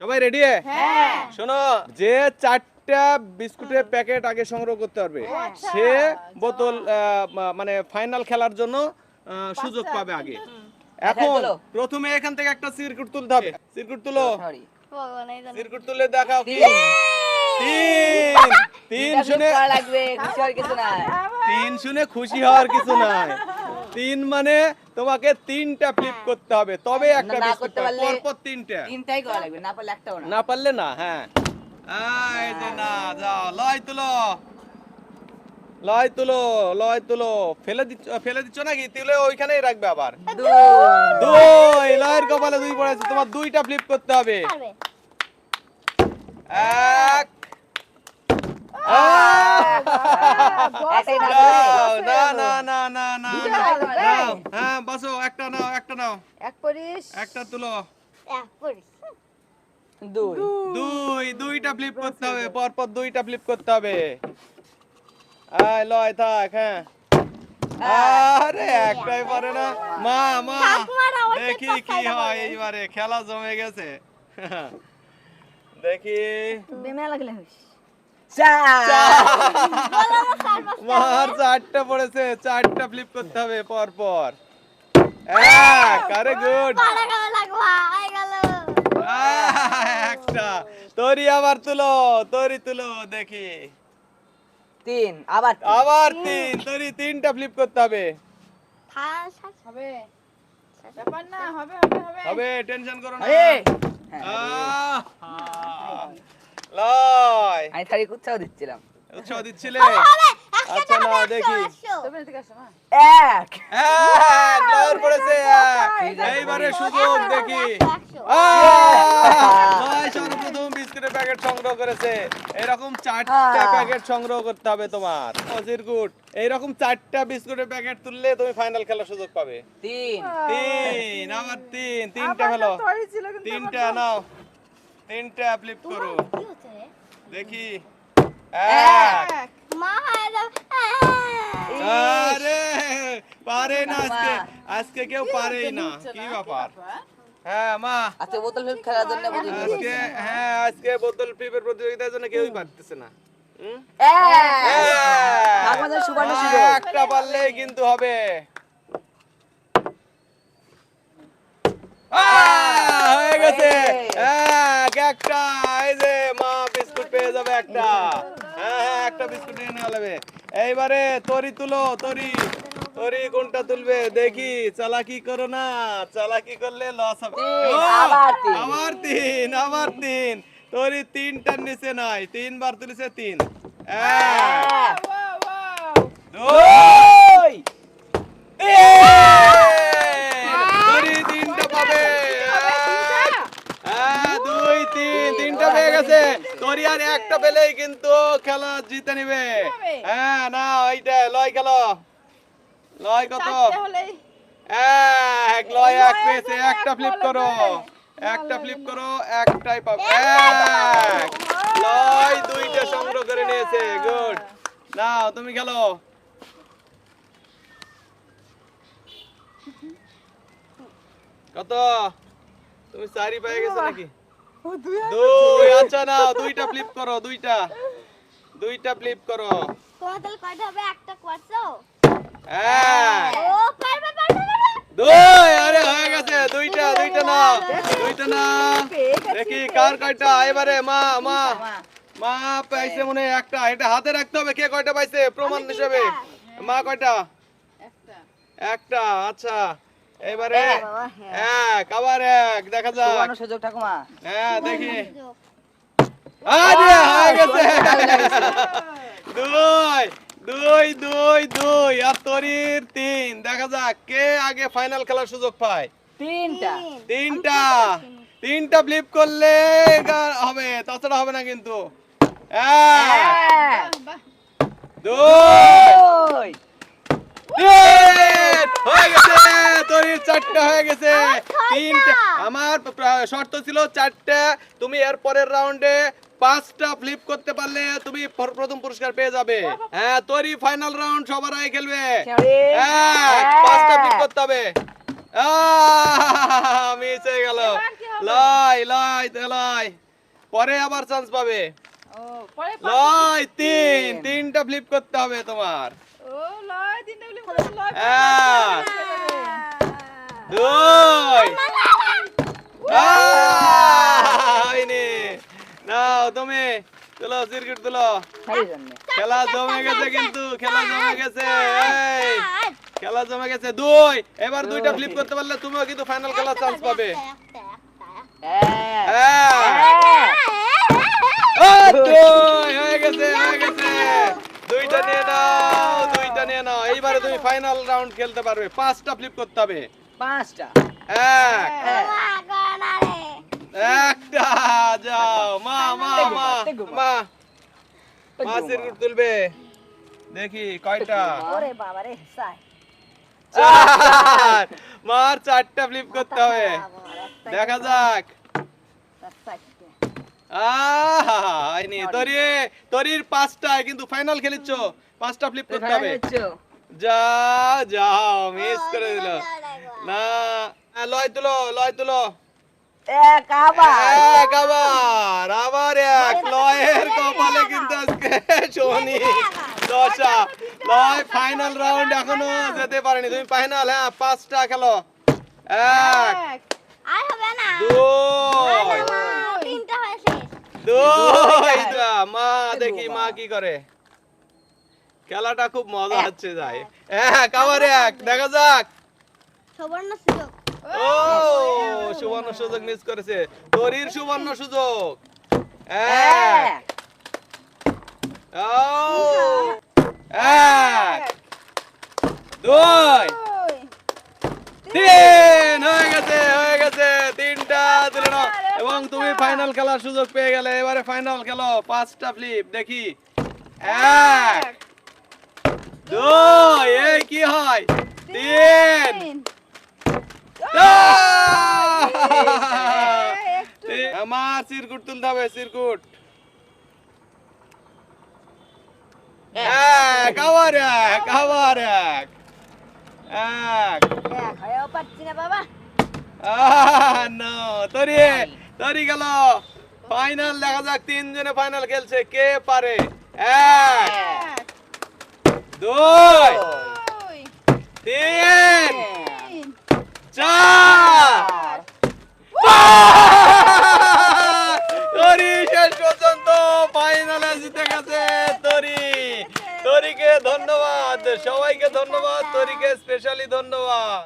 সবাই রেডি শোনো যে চারটা বিস্কুটের প্যাকেট আগে সংগ্রহ করতে পারবে সে বোতল মানে ফাইনাল খেলার জন্য সুযোগ পাবে আগে। এখন প্রথমে এখান থেকে একটা সিরকুট তুলতে হবে। সিরকুট তুলো। সরি সিরকুট তুলে দেখাও কি। তিন। তিন। তিন শুনে লাগবে কিছু আর কিছু নাই। তিন শুনে খুশি হওয়ার কিছু নাই। তিন মানে তোমাকে তিনটা ফ্লিপ করতে হবে। তবে একটা বিস্কুট করতে পাবে। পারলে- পরপর তিনটা। তিনটাই করা লাগবে না পারলে একটাও না। না পারলে না হ্যাঁ। এই যে না যাও লয় তুলো। লয় তুলো লয় তুলো। ফেলে দিচ্ছ ফেলে দিচ্ছ নাকি? তুলে ওইখানেই রাখবে আবার। দুই। লয়ের কপালে দুই পড়েছে তোমার দুইটা ফ্লিপ করতে হবে। এক। না না না না না। নাও, হ্যাঁ বসো একটা নাও একটা নাও। এক পরিস একটা তুলো। দুই। দুই দুইটা ফ্লিপ করতে হবে পরপর দুইটা ফ্লিপ করতে হবে। আয় লয় থাক হ্যাঁ। আরে একটাই পারে না। মা মা দেখি কি হয় এইবারে খেলা জমে গেছে। দেখি। বেমা লাগলে চার মার চারটা পড়েছে চারটা ফ্লিপ করতে হবে পর পর। এক আরে গুড। একটা। তোরি আবার তুলো তোরি তুলো দেখি। তিন আবার আবার তিন তোরি তিনটা ফ্লিপ করতে হবে। হবে। ব্যাপার না হবে হবে হবে। হবে টেনশন করো না। আহ, লয় আমি থারি উৎসাহ দিচ্ছিলাম। উৎসাহ দিচ্ছিলে? আচ্ছা না দেখি। মা এক। এক পড়েছে এইবারে সুযোগ দেখি। সর্বপ্রথম বিস্কুটের প্যাকেট সংগ্রহ করেছে। এরকম চারটা প্যাকেট সংগ্রহ করতে হবে তোমার। এইরকম চারটা বিস্কুটের প্যাকেট তুললে তুমি ফাইনাল খেলার সুযোগ পাবে। তিন। তিন আবার তিন তিনটা তরি কিন্তু তিনটা নাও। তিনটা ফ্লিপ করো। দেখি। এক। এক। আরে পারে না আজকে। আজকে কেউ পারেই না। কি ব্যাপার? হ্যাঁ? মা। আজকে বোতল ফেল খেলার জন্য আজকে হ্যাঁ আজকে বোতল ফ্লিপের প্রতিযোগিতার জন্য কেউই পারতেছে না। হুম? এক। আমাদের সুবর্ণ এক। সুযোগ। একটা পারলেই কিন্তু হবে। হয়ে গেছে। এক একটা এই যে মা বিস্কুট পেয়ে যাবে একটা হ্যাঁ হ্যাঁ একটা বিস্কুট নিয়ে নেওয়া যাবে এইবারে তরি তুলো তরি। তরি কোনটা তুলবে? দেখি চালাকি করো না। চালাকি করলে লস হবে। আবার তিন। আবার তিন তরি তিনটার নিচে নাই তিনবার তুলেছে তিন। ওয়াও দুই তিন তরি তিনটা পাবে হ্যাঁ দুই তিন তিনটা পেয়ে গেছে একটা পেলেই কিন্তু খেলা জিতে নিবে। হ্যাঁ না ওইটা লয় খেলো। লয় কত? এক লয় এক পেয়েছে একটা ফ্লিপ করো। একটা ফ্লিপ করো একটাই পাবে। এক লয় দুইটা সংগ্রহ করে নিয়েছে। গুড। নাও তুমি খেলো। কত? তুমি চারি পেয়ে গেছো নাকি? দুই আচ্ছা নাও দুইটা ফ্লিপ করো দুইটা। দুইটা ফ্লিপ করো। এক দুই আরে হয়ে গেছে দুইটা দুইটা না দুইটা না। দেখি কার কয়টা? এবারে মা মা। মা, মা পাইছে মনে একটা এটা হাতে রাখতে হবে কে কয়টা পাইছে? প্রমাণ হিসেবে। মা কয়টা? একটা। একটা আচ্ছা। এবারে এক। এক আবার এক দেখা যাক। সুযোগ ঠাকুমা। হ্যাঁ দেখি। আরে হয়ে গেছে। দুই দুই দুই দুই আর তরির তিন। দেখা যাক কে আগে ফাইনাল খেলার সুযোগ পায়? তিনটা। তিনটা। তিনটা ফ্লিপ করলে হবে তাছাড়া হবে না কিন্তু। এক এক দুই। তিন হয়ে গেছে তরির চারটা হয়ে গেছে। তিনটা প্র- শর্ত ছিল চারটা। তুমি এর পরের রাউন্ডে পাঁচটা ফ্লিপ করতে পারলে তুমি প্রথম পুরস্কার পেয়ে যাবে। হ্যাঁ তরি ফাইনাল রাউন্ড সবার আগে খেলবে। পাঁচটা ফ্লিপ করতে হবে। হয়ে গেল? লয় লয় লয় পরে আবার চান্স পাবে। লয় তিন তিন। তিনটা ফ্লিপ করতে হবে তোমার। দুই আহ, হয়নি নাও তুমি তুলো। সিরকিট তুলো খেলা জমে গেছে কিন্তু খেলা জমে গেছে এই। খেলা জমে গেছে দুই। এবার দুইটা ফ্লিপ করতে পারলে তুমিও কিন্তু ফাইনাল খেলার চান্স পাবে। হয়ে। গেছে হয়ে গেছে। দুইটা নিয়ে নাও দুইটা নিয়ে নাও। এইবারে তুমি ফাইনাল রাউন্ড খেলতে পারবে। পাঁচটা ফ্লিপ করতে হবে। পাঁচটা। এক। এক, একটা যাও মা মা মা তুলবে। দেখি কয়টা? ওরে বাবা রে সাই। চার। মার চারটা ফ্লিপ করতে হবে। দেখা যাক। তরির পাঁচটা কিন্তু ফাইনাল খেলিচ্ছ। পাঁচটা ফ্লিপ করতে হবে। যাও যাও মিস করে দিল। না লয় তুলো লয় তুলো। এক আবার। এক আবার আবার এক। লয়ের কপালে কিন্তু আজকে শনি দশা। লয় ফাইনাল রাউন্ড এখনও যেতে পারেনি। তুমি ফাইনাল হ্যাঁ পাঁচটা খেলো। এক এক। আর হবে না। দুই। তিনটা হয়েছে দুই। মা দেখি মা কি করে। খেলাটা খুব মজা হচ্ছে যাই। এক আবার এক। দেখা যাক। সুবর্ণ সুযোগ ও, সুবর্ণ সুযোগ মিস করেছে। তরির সুবর্ণ সুযোগ। হয়ে গেছে হয়ে গেছে। তিনটা এবং তুমি ফাইনাল খেলার সুযোগ পেয়ে গেলে, এবারে ফাইনাল খেলো। পাঁচটা ফ্লিপ দেখি। এক। দুই, এই কি হয়? তিন। আমার সিরকুট তুলতে হবে সিরকুট। এক আবার এক আবার এক। এক। এক হয়েও পাচ্ছি না বাবা। আহ, তরি তরি গেল। ফাইনাল দেখা যাক তিনজনে ফাইনাল খেলছে কে পারে? এক দুই তিন। চার। ধন্যবাদ সবাইকে ধন্যবাদ তরিকে স্পেশালি ধন্যবাদ।